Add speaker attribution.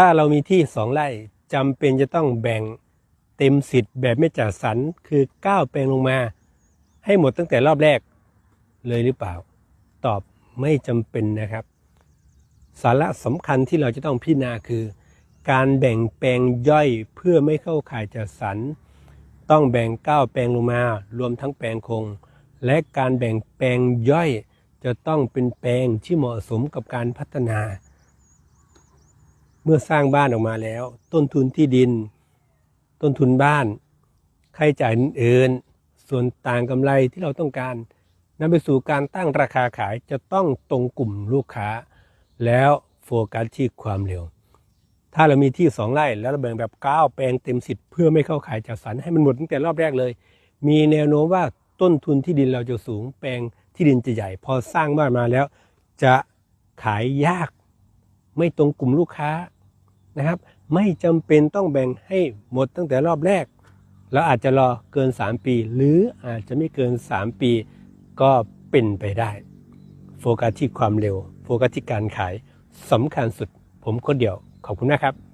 Speaker 1: ถ้าเรามีที่สองไร่จำเป็นจะต้องแบ่งเต็มสิทธิ์แบบไม่จัดสรรคือก้าวแปลงลงมา ให้หมดตั้งแต่รอบแรกเลยหรือเปล่า ตอบไม่จำเป็นนะครับ สาระสำคัญที่เราจะต้องพิจารณาคือ การแบ่งแปลงย่อยเพื่อไม่เข้าข่ายจัดสรรต้องแบ่งก้าวแปลงลงมา รวมทั้งแปลงคง และการแบ่งแปลงย่อยจะต้องเป็นแปลงที่เหมาะสมกับการพัฒนา มื่อสร้างบ้านออกมาแล้ว ต้นทุนที่ดิน ต้นทุนบ้านค่าใช้จ่ายอื่นๆส่วนต่างกำไรที่เราต้องการนำไปสู่การตั้งราคาขายจะต้องตรงกลุ่มลูกค้า แล้วโฟกัสที่ความเร็ว ถ้าเรามีที่สองไร่แล้วเราแบ่งแบบก้าวแปลงเต็มสิทธิ์เพื่อไม่เข้าขายจัดสรรให้มันหมดตั้งแต่รอบแรกเลย มีแนวโน้มว่าต้นทุนที่ดินเราจะสูง แปลงที่ดินจะใหญ่ พอสร้างบ้านมาแล้ว จะขายยาก ไม่ตรงกลุ่มลูกค้า นะครับ ไม่จำเป็นต้องแบ่งให้หมดตั้งแต่รอบแรก แล้วอาจจะรอเกิน 3 ปี หรืออาจจะไม่เกิน 3 ปีก็เป็นไปได้ โฟกัสที่ความเร็ว โฟกัสที่การขายสำคัญสุดผมคนเดียวขอบคุณนะครับ